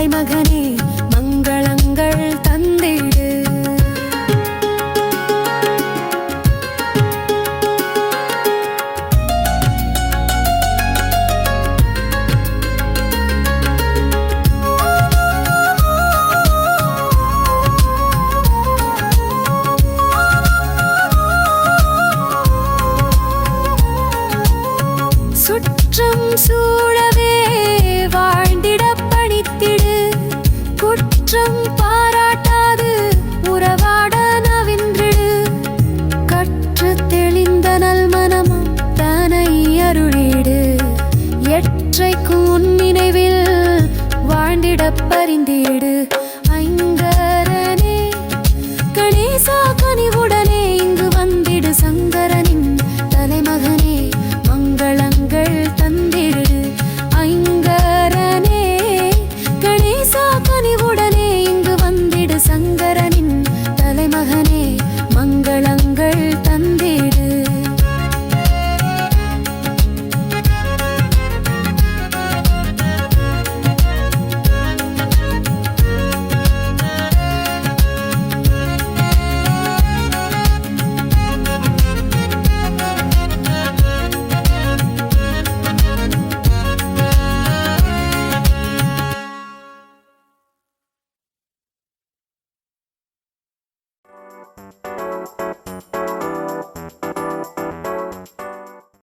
மலை மகனே என்றைக்கும் நினைவில் வாழ்ந்திட பரிந்தேடு.